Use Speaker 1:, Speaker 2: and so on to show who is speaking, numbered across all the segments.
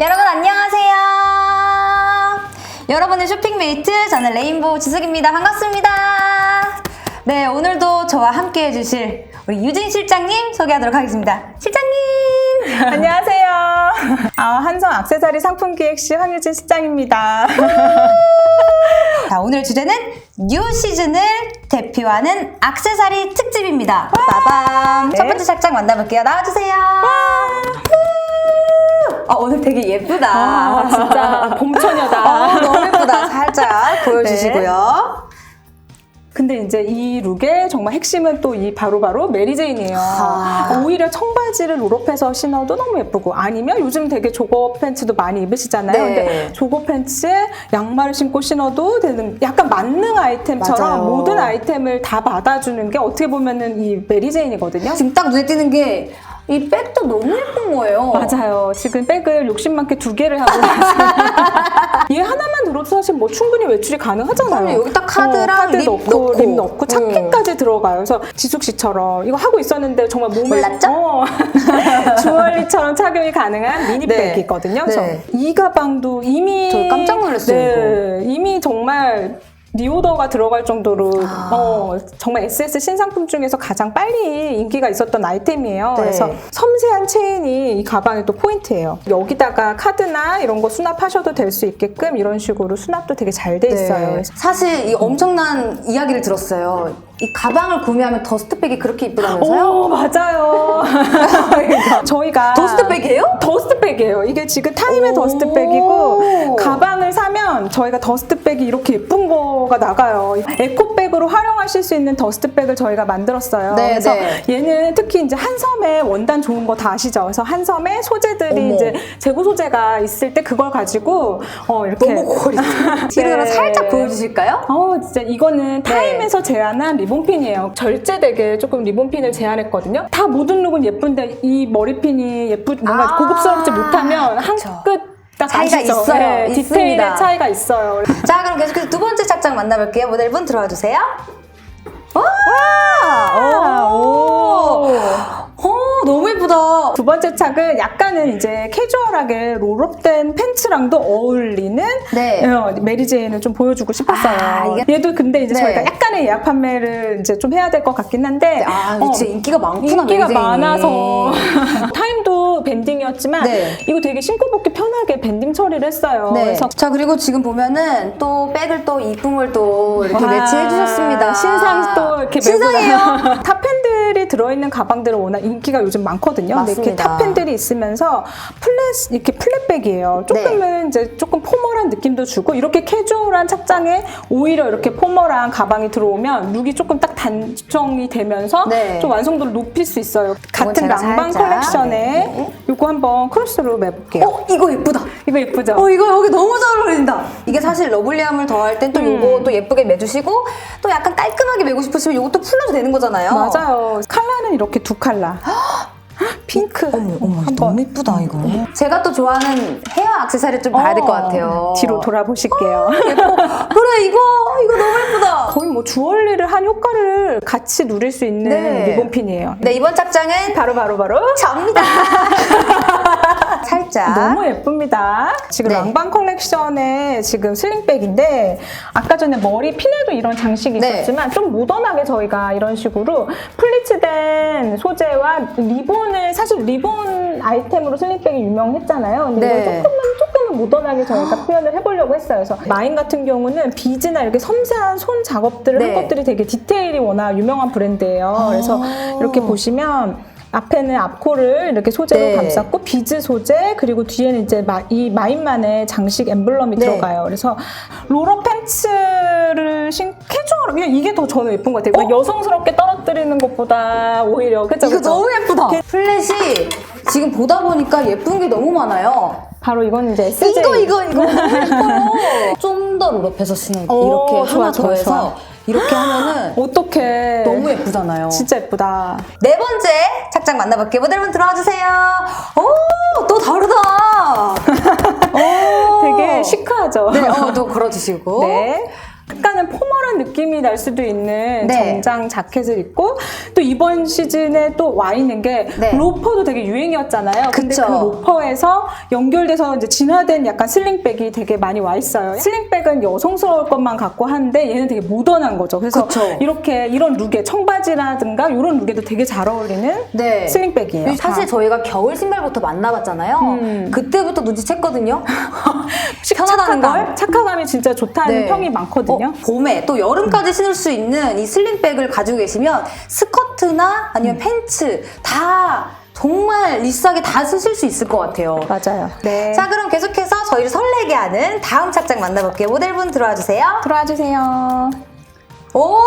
Speaker 1: 여러분 안녕하세요. 여러분의 쇼핑메이트 저는 레인보우 지숙입니다. 반갑습니다. 네 오늘도 저와 함께 해주실 우리 유진 실장님 소개하도록 하겠습니다. 실장님.
Speaker 2: 안녕하세요. 아, 한성 악세사리 상품 기획실 황유진 실장입니다.
Speaker 1: 자 오늘 주제는 뉴 시즌을 대표하는 악세사리 특집입니다. 빠밤.
Speaker 2: 네.
Speaker 1: 첫 번째 착장 만나볼게요. 나와주세요. 아 오늘 되게 예쁘다.
Speaker 2: 아, 진짜 봄처녀다.
Speaker 1: 어, 너무 예쁘다. 살짝 보여주시고요.
Speaker 2: 근데 이제 이 룩의 정말 핵심은 또 이 바로바로 메리제인이에요.
Speaker 1: 아.
Speaker 2: 오히려 청바지를 롤업해서 신어도 너무 예쁘고 아니면 요즘 되게 조거 팬츠도 많이 입으시잖아요.
Speaker 1: 네.
Speaker 2: 근데 조거 팬츠에 양말을 신고 신어도 되는 약간 만능 아이템처럼
Speaker 1: 맞아요.
Speaker 2: 모든 아이템을 다 받아주는 게 어떻게 보면은 이 메리제인이거든요.
Speaker 1: 지금 딱 눈에 띄는 게 이 백도 너무 예쁜 거예요.
Speaker 2: 맞아요. 지금 백을 욕심 많게 두 개를 하고 있어요. 얘 하나만 들어도 사실 뭐 충분히 외출이 가능하잖아요.
Speaker 1: 그럼요. 여기 딱 카드랑
Speaker 2: 카드
Speaker 1: 립
Speaker 2: 넣고,
Speaker 1: 넣고.
Speaker 2: 립 넣고
Speaker 1: 음.
Speaker 2: 차키까지 들어가요. 그래서 지숙 씨처럼 이거 하고 있었는데 정말 몸에
Speaker 1: 몰랐죠?
Speaker 2: 어, 주얼리처럼 착용이 가능한
Speaker 1: 네.
Speaker 2: 미니백이거든요. 그래서
Speaker 1: 네.
Speaker 2: 이 가방도 이미
Speaker 1: 저 깜짝 놀랐어요,
Speaker 2: 네, 이미 정말 리오더가 들어갈 정도로
Speaker 1: 아.
Speaker 2: 어, 정말 SS 신상품 중에서 가장 빨리 인기가 있었던 아이템이에요.
Speaker 1: 네.
Speaker 2: 그래서 섬세한 체인이 이 가방의 또 포인트예요. 여기다가 카드나 이런 거 수납하셔도 될 수 있게끔 이런 식으로 수납도 되게 잘 돼 있어요.
Speaker 1: 네. 사실 이 엄청난 이야기를 들었어요. 이 가방을 구매하면 더스트백이 그렇게 이쁘다면서요?
Speaker 2: 오 맞아요. 저희가
Speaker 1: 더스트백이에요?
Speaker 2: 더스트백이에요. 이게 지금 타임의
Speaker 1: 오.
Speaker 2: 더스트백이고 가방을 사면 저희가 더스트백이 이렇게 예쁜 거가 나가요. 에코백으로 활용하실 수 있는 더스트백을 저희가 만들었어요.
Speaker 1: 네,
Speaker 2: 그래서
Speaker 1: 네.
Speaker 2: 얘는 특히 이제 한섬에 원단 좋은 거 다 아시죠? 그래서 한섬에 소재들이
Speaker 1: 어머.
Speaker 2: 이제 재고 소재가 있을 때 그걸 가지고 어 이렇게
Speaker 1: 너무 고리. 뒤로
Speaker 2: 네.
Speaker 1: 살짝 보여주실까요?
Speaker 2: 어, 진짜 이거는
Speaker 1: 네.
Speaker 2: 타임에서 제안한 리본 핀이에요. 절제되게 조금 리본핀을 제안했거든요. 다 모든 룩은 예쁜데 이 머리핀이 예쁘 뭔가
Speaker 1: 아,
Speaker 2: 고급스럽지 못하면. 한끗딱
Speaker 1: 차이가 있어요. 있습니다.
Speaker 2: 디테일의 차이가 있어요.
Speaker 1: 자 그럼 계속해서 두 번째 착장 만나볼게요. 모델분 들어와 주세요. 와!
Speaker 2: 아, 오.
Speaker 1: 예쁘다.
Speaker 2: 두 번째 착은 약간은 이제 캐주얼하게 롤업된 팬츠랑도 어울리는
Speaker 1: 네.
Speaker 2: 어, 메리제인을 좀 보여주고 싶었어요.
Speaker 1: 아, 이게-
Speaker 2: 얘도 근데 이제
Speaker 1: 네.
Speaker 2: 저희가 약간의 예약 판매를 이제 좀 해야 될 것 같긴 한데
Speaker 1: 아,
Speaker 2: 어,
Speaker 1: 진짜 인기가 많구나.
Speaker 2: 인기가
Speaker 1: 메리제인이.
Speaker 2: 많아서 밴딩이었지만
Speaker 1: 네.
Speaker 2: 이거 되게 신고 벗기 편하게 밴딩 처리를 했어요.
Speaker 1: 네.
Speaker 2: 그래서
Speaker 1: 자 그리고 지금 보면은 또 백을 또 이쁨을 또 이렇게
Speaker 2: 와,
Speaker 1: 매치해 주셨습니다.
Speaker 2: 신상 또 이렇게
Speaker 1: 신상이에요.
Speaker 2: 탑팬들이 들어있는 가방들은 워낙 인기가 요즘 많거든요. 근데 이렇게
Speaker 1: 맞습니다.
Speaker 2: 탑팬들이 있으면서 플랫 이렇게 플랫백이에요. 조금은 이제 조금 포멀한 느낌도 주고 이렇게 캐주얼한 착장에 오히려 이렇게 포멀한 가방이 들어오면 룩이 조금 딱 단정이 되면서
Speaker 1: 네.
Speaker 2: 좀 완성도를 높일 수 있어요. 같은
Speaker 1: 살짝,
Speaker 2: 컬렉션에
Speaker 1: 네.
Speaker 2: 이거 한번 크로스로 매볼게요.
Speaker 1: 어 이거 예쁘다.
Speaker 2: 이거 예쁘죠?
Speaker 1: 어 이거 여기 너무 잘 어울린다. 이게 사실 러블리함을 더할 땐 또
Speaker 2: 음.
Speaker 1: 요거 또 예쁘게 매주시고 또 약간 깔끔하게 매고 싶으시면 요것도 풀러도 되는 거잖아요.
Speaker 2: 맞아요. 컬러는 이렇게 두 컬러. 핑크. 한번
Speaker 1: 예쁘다 이거. 제가 또 좋아하는 헤어 액세서리 좀 봐야 될 것 같아요.
Speaker 2: 어, 뒤로 돌아보실게요.
Speaker 1: 예뻐. 그래 이거 이거 너무 예쁘다.
Speaker 2: 거의 뭐 주얼리를 한 효과를 같이 누릴 수 있는
Speaker 1: 네.
Speaker 2: 리본핀이에요.
Speaker 1: 네 이번 착장은
Speaker 2: 바로 바로 바로
Speaker 1: 접니다. 살짝.
Speaker 2: 너무 예쁩니다. 지금
Speaker 1: 네.
Speaker 2: 랑방 컬렉션의 지금 슬링백인데 아까 전에 머리 핀에도 이런 장식이
Speaker 1: 네.
Speaker 2: 있었지만 좀 모던하게 저희가 이런 식으로 플리츠된 소재와 리본을 사실 리본 아이템으로 슬링백이 유명했잖아요. 근데
Speaker 1: 네.
Speaker 2: 이걸 조금만 조금은 모던하게 저희가 표현을 해보려고 했어요. 그래서 마인 같은 경우는 비즈나 이렇게 섬세한 손 작업들을
Speaker 1: 네.
Speaker 2: 한 것들이 되게 디테일이 워낙 유명한 브랜드예요. 그래서
Speaker 1: 아.
Speaker 2: 이렇게 보시면 앞에는 앞코를 이렇게 소재로
Speaker 1: 네.
Speaker 2: 감쌌고 비즈 소재 그리고 뒤에는 이제 마, 이 마인만의 장식 엠블럼이
Speaker 1: 네.
Speaker 2: 들어가요. 그래서 로러 팬츠를 신 캐주얼 이게 더 저는 예쁜 것 같아요. 그냥 여성스럽게 떨어뜨리는 것보다 오히려 그죠?
Speaker 1: 어? 이거? 너무 예쁘다. 플랫이 지금 보다 보니까 예쁜 게 너무 많아요.
Speaker 2: 바로 이건 이제 SJ
Speaker 1: 이거 이거 이거 너무 예뻐요. 좀 더 롤업해서 신어
Speaker 2: 오,
Speaker 1: 이렇게
Speaker 2: 좋아,
Speaker 1: 하나
Speaker 2: 좋아,
Speaker 1: 더해서
Speaker 2: 좋아.
Speaker 1: 이렇게 하면은
Speaker 2: 어떻게
Speaker 1: 너무 예쁘잖아요.
Speaker 2: 진짜 예쁘다.
Speaker 1: 네 번째 착장 만나볼게요. 모델 분 들어와 주세요. 오, 또 다르다. 오.
Speaker 2: 되게 시크하죠.
Speaker 1: 네, 어, 또 걸어주시고.
Speaker 2: 네. 약간은 포멀한 느낌이 날 수도 있는
Speaker 1: 네.
Speaker 2: 정장 자켓을 입고 또 이번 시즌에 또 와 있는 게
Speaker 1: 네.
Speaker 2: 로퍼도 되게 유행이었잖아요. 근데
Speaker 1: 그쵸.
Speaker 2: 그 로퍼에서 연결돼서 이제 진화된 약간 슬링백이 되게 많이 와 있어요. 슬링백은 여성스러울 것만 같고 한데 얘는 되게 모던한 거죠. 그래서
Speaker 1: 그쵸.
Speaker 2: 이렇게 이런 룩에 청바지라든가 이런 룩에도 되게 잘 어울리는
Speaker 1: 네.
Speaker 2: 슬링백이에요.
Speaker 1: 사실
Speaker 2: 다.
Speaker 1: 저희가 겨울 신발부터 만나봤잖아요.
Speaker 2: 음.
Speaker 1: 그때부터 눈치챘거든요. 편하다는 걸.
Speaker 2: 착화감이 진짜 좋다는
Speaker 1: 네.
Speaker 2: 평이 많거든요.
Speaker 1: 어, 봄에 또 여름까지 신을 수 있는 이 슬림백을 가지고 계시면 스커트나 아니면 팬츠 다 정말 리스하게 다 쓰실 수 있을 것 같아요.
Speaker 2: 맞아요. 네.
Speaker 1: 자, 그럼 계속해서 저희를 설레게 하는 다음 착장 만나볼게요. 모델분 들어와 주세요.
Speaker 2: 들어와 주세요.
Speaker 1: 오,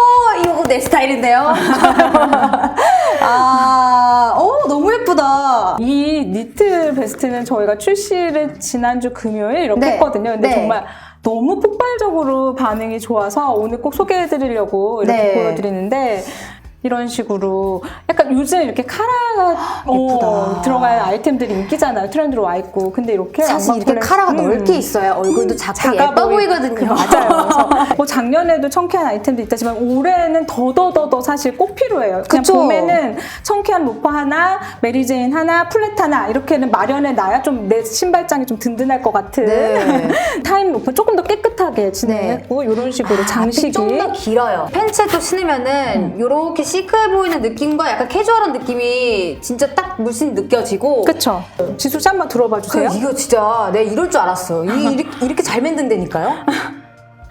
Speaker 1: 이거 내 스타일인데요. 아, 오, 너무 예쁘다.
Speaker 2: 이 니트 베스트는 저희가 출시를 지난주 금요일 이렇게
Speaker 1: 네.
Speaker 2: 했거든요. 근데
Speaker 1: 네.
Speaker 2: 정말 너무 폭발적으로 반응이 좋아서 오늘 꼭 소개해드리려고 이렇게
Speaker 1: 네.
Speaker 2: 보여드리는데 이런 식으로 약간 요즘 이렇게 카라가. 어, 들어가는 아이템들이 인기잖아요. 트렌드로 와 있고. 근데 이렇게
Speaker 1: 사실 이렇게 카라가
Speaker 2: 음.
Speaker 1: 넓게 있어야 얼굴도 작고
Speaker 2: 작아
Speaker 1: 예뻐
Speaker 2: 보이-
Speaker 1: 보이거든요.
Speaker 2: 그 맞아요. 뭐 작년에도 청캐한 아이템도 있다지만 올해는 더더더더 사실 꼭 필요해요. 그냥
Speaker 1: 그쵸.
Speaker 2: 봄에는 청캐한 로퍼 하나, 메리제인 하나, 플랫 하나 이렇게는 마련해 놔야 좀 내 신발장이 좀 든든할 것 같은
Speaker 1: 네.
Speaker 2: 타임 로퍼 조금 더 깨끗하게 진행했고 이런 식으로 장식이
Speaker 1: 좀더 길어요. 팬츠도 신으면은 이렇게 시크해 보이는 느낌과 약간 캐주얼한 느낌이 진짜 딱 물씬 느껴지고.
Speaker 2: 그쵸. 지수 씨 한번 들어봐
Speaker 1: 그
Speaker 2: 주세요.
Speaker 1: 이거 진짜 내가 이럴 줄 알았어. 이, 이렇게, 이렇게 잘 만든다니까요?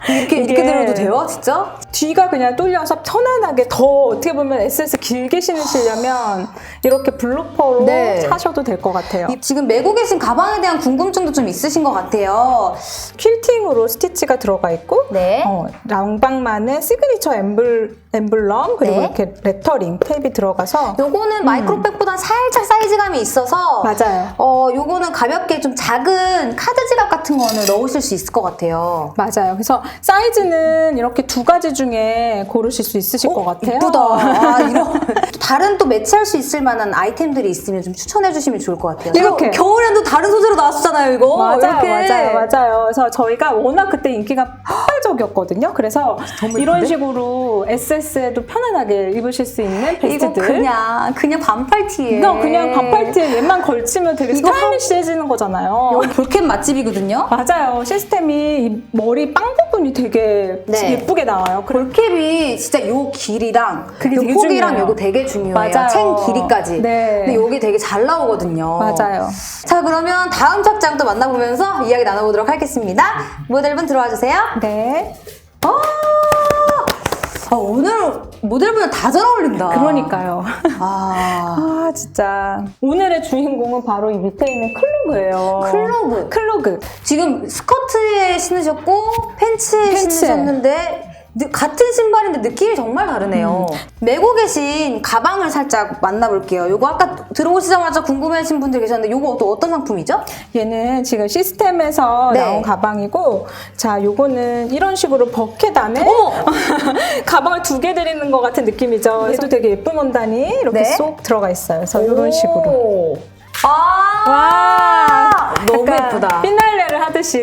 Speaker 1: 이렇게 이렇게
Speaker 2: 이게-
Speaker 1: 들어도 돼요, 진짜?
Speaker 2: 뒤가 그냥 뚫려서 편안하게 더 어떻게 보면 에센스 길게 신으시려면 이렇게 블로퍼로
Speaker 1: 네.
Speaker 2: 사셔도 될 것 같아요.
Speaker 1: 이- 지금 메고 계신 가방에 대한 궁금증도 좀 있으신 것 같아요.
Speaker 2: 퀼팅으로 스티치가 들어가 있고
Speaker 1: 네.
Speaker 2: 어, 랑방만의 시그니처 엠블, 엠블럼 그리고
Speaker 1: 네.
Speaker 2: 이렇게 레터링 테이프 들어가서
Speaker 1: 요거는 마이크로백보단 살짝 사이즈감이 있어서
Speaker 2: 맞아요.
Speaker 1: 어, 요거는 가볍게 좀 작은 카드 지갑 같은 거는 넣으실 수 있을 것 같아요.
Speaker 2: 맞아요. 그래서 사이즈는 이렇게 두 가지 중에 고르실 수 있으실 것 같아요.
Speaker 1: 이쁘다. 아, 이런 다른 또 매치할 수 있을 만한 아이템들이 있으면 좀 추천해 주시면 좋을 것 같아요.
Speaker 2: 이렇게.
Speaker 1: 이거 겨울에도 다른 소재로 나왔었잖아요, 이거.
Speaker 2: 맞아요,
Speaker 1: 이렇게.
Speaker 2: 맞아요, 맞아요. 그래서 저희가 워낙 그때 인기가 폭발적이었거든요. 그래서
Speaker 1: 너무
Speaker 2: 이런
Speaker 1: 예쁜데?
Speaker 2: 식으로 SS에도 편안하게 입으실 수 있는
Speaker 1: 이거
Speaker 2: 베스트들.
Speaker 1: 그냥 그냥 반팔 티에.
Speaker 2: 이거 그냥 반팔티에 얘만 걸치면 되게
Speaker 1: 이거
Speaker 2: 스타일리시해지는 거잖아요.
Speaker 1: 여기 볼캡 맛집이거든요.
Speaker 2: 맞아요. 시스템이 이 머리 빵 부분 이 되게
Speaker 1: 네.
Speaker 2: 예쁘게 나와요. 그-
Speaker 1: 볼캡이 진짜 요 길이랑
Speaker 2: 그게
Speaker 1: 요
Speaker 2: 되게
Speaker 1: 폭이랑
Speaker 2: 중요해요.
Speaker 1: 요거 되게 중요해요.
Speaker 2: 맞아요.
Speaker 1: 챙 길이까지.
Speaker 2: 네.
Speaker 1: 근데 요게 되게 잘 나오거든요.
Speaker 2: 맞아요.
Speaker 1: 자, 그러면 다음 착장 또 만나보면서 이야기 나눠보도록 하겠습니다. 모델분 들어와 주세요.
Speaker 2: 네.
Speaker 1: 아, 아, 오늘 모델분은 다잘 어울린다.
Speaker 2: 그러니까요.
Speaker 1: 아,
Speaker 2: 아, 진짜. 오늘의 주인공은 바로 이 밑에 있는 클로그예요.
Speaker 1: 클로그.
Speaker 2: 클로그.
Speaker 1: 지금 스커트에 신으셨고 팬츠에
Speaker 2: 팬츠.
Speaker 1: 신으셨는데 느- 같은 신발인데 느낌이 정말 다르네요.
Speaker 2: 음.
Speaker 1: 메고 계신 가방을 살짝 만나볼게요. 요거 아까 들어오시자마자 궁금해하신 분들 계셨는데 요거 또 어떤 상품이죠?
Speaker 2: 얘는 지금 시스템에서
Speaker 1: 네.
Speaker 2: 나온 가방이고, 자, 요거는 이런 식으로 버켓 안에! 가방을 두개 들이는 것 같은 느낌이죠. 얘도 되게 예쁜 원단이 이렇게
Speaker 1: 네.
Speaker 2: 쏙 들어가 있어요. 그래서 이런 식으로.
Speaker 1: 오. 아,
Speaker 2: 와
Speaker 1: 너무 예쁘다.
Speaker 2: 피날레를 하듯이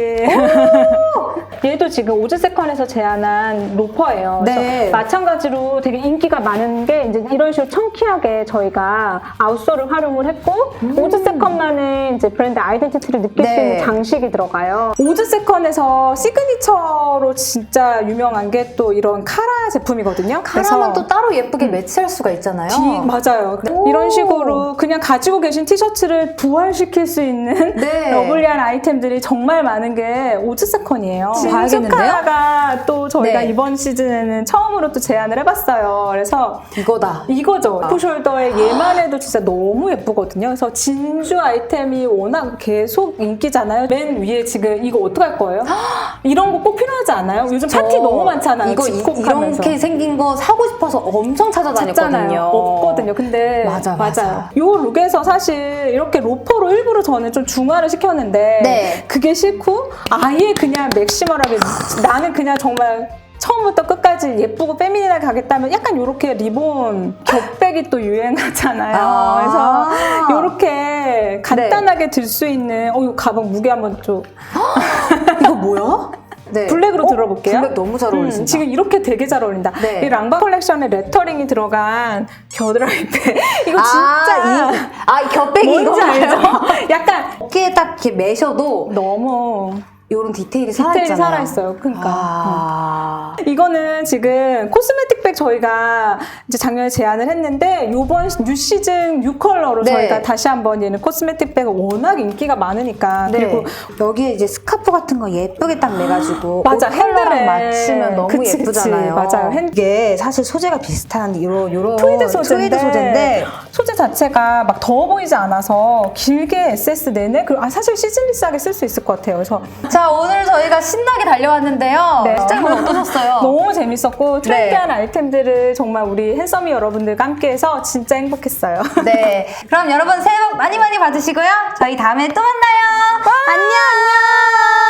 Speaker 2: 얘도 지금 오즈세컨에서 제안한 로퍼예요. 그래서
Speaker 1: 네.
Speaker 2: 마찬가지로 되게 인기가 많은 게 이제 이런 식으로 청키하게 저희가 아웃솔을 활용을 했고 오즈세컨만의 이제 브랜드 아이덴티티를 느낄 수
Speaker 1: 네.
Speaker 2: 있는 장식이 들어가요. 오즈세컨에서 시그니처로 진짜 유명한 게 또 이런 카라 제품이거든요.
Speaker 1: 카라만 또 따로 예쁘게 매치할 수가 있잖아요.
Speaker 2: 뒤- 맞아요.
Speaker 1: 오.
Speaker 2: 이런 식으로 그냥 가지고 계신 티셔츠를 부활시킬 수 있는
Speaker 1: 네.
Speaker 2: 러블리한 아이템들이 정말 많은 게 오즈세컨이에요.
Speaker 1: 봐야겠는데요?
Speaker 2: 진주카가 또 저희가
Speaker 1: 네.
Speaker 2: 이번 시즌에는 처음으로 또 제안을 해봤어요. 그래서
Speaker 1: 이거다.
Speaker 2: 이거죠.
Speaker 1: 아.
Speaker 2: 오프숄더에 얘만 해도 진짜 너무 예쁘거든요. 그래서 진주 아이템이 워낙 계속 인기잖아요. 맨 위에 지금 이거 어떡할 거예요? 이런 거 꼭 필요하지 않아요? 요즘 파티
Speaker 1: 저
Speaker 2: 너무 많잖아요.
Speaker 1: 이거 이,
Speaker 2: 집콕하면서.
Speaker 1: 이렇게 생긴 거 사고 싶어서 엄청 찾아다녔거든요.
Speaker 2: 찾잖아요. 없거든요. 근데
Speaker 1: 맞아, 맞아.
Speaker 2: 맞아요. 요 룩에서 사실 이렇게 로퍼로 일부러 저는 좀 중화를 시켰는데
Speaker 1: 네.
Speaker 2: 그게 싫고 아예 그냥 맥시멀 하게 나는 그냥 정말 처음부터 끝까지 예쁘고 페미닌하게 가겠다면 약간 요렇게 리본 겹백이 또 유행하잖아요.
Speaker 1: 아. 네.
Speaker 2: 그래서 요렇게 간단하게 들수 있는 어, 이 가방 무게 한번 좀
Speaker 1: 이거 뭐야? 네.
Speaker 2: 블랙으로
Speaker 1: 어?
Speaker 2: 들어볼게요.
Speaker 1: 블랙 너무 잘 어울리신다.
Speaker 2: 지금 이렇게 되게 잘 어울린다.
Speaker 1: 네.
Speaker 2: 이 랑바 컬렉션에 레터링이 들어간 겨드랑이백. 이거
Speaker 1: 아,
Speaker 2: 진짜
Speaker 1: 이, 아, 이 겹백이 이거?
Speaker 2: 알죠? 약간
Speaker 1: 어깨에 딱 이렇게 매셔도
Speaker 2: 너무
Speaker 1: 이런 디테일이
Speaker 2: 디테일이. 살아있어요. 그러니까.
Speaker 1: 아.
Speaker 2: 이거는 지금 코스메틱 백 저희가 이제 작년에 제안을 했는데 이번 뉴 시즌 뉴 컬러로
Speaker 1: 네.
Speaker 2: 저희가 다시 한번 얘는 코스메틱백은 워낙 인기가 많으니까
Speaker 1: 네.
Speaker 2: 그리고
Speaker 1: 여기에 이제 스카프 같은 거 예쁘게 딱 매가지고
Speaker 2: 맞아, 핸들에.
Speaker 1: 맞추면 너무
Speaker 2: 그치, 그치.
Speaker 1: 예쁘잖아요.
Speaker 2: 맞아요. 핸-
Speaker 1: 이게 사실 소재가 비슷한 이런 이런
Speaker 2: 트위드 소재인데,
Speaker 1: 트위드 소재인데
Speaker 2: 소재 자체가 막 더워 보이지 않아서 길게 SS 내내 그리고 아, 사실 시즌리스하게 쓸 수 있을 것 같아요. 그래서
Speaker 1: 자 오늘 저희가 신나게 달려왔는데요.
Speaker 2: 네.
Speaker 1: 오늘 어떠셨어요?
Speaker 2: 너무 재밌었고
Speaker 1: 네.
Speaker 2: 트렌디한 아이템들을 정말 우리 핸섬이 여러분들과 함께해서 진짜 행복했어요.
Speaker 1: 네. 그럼 여러분 새해 복 많이 많이 받으시고요. 저희 다음에 또 만나요. 안녕 안녕.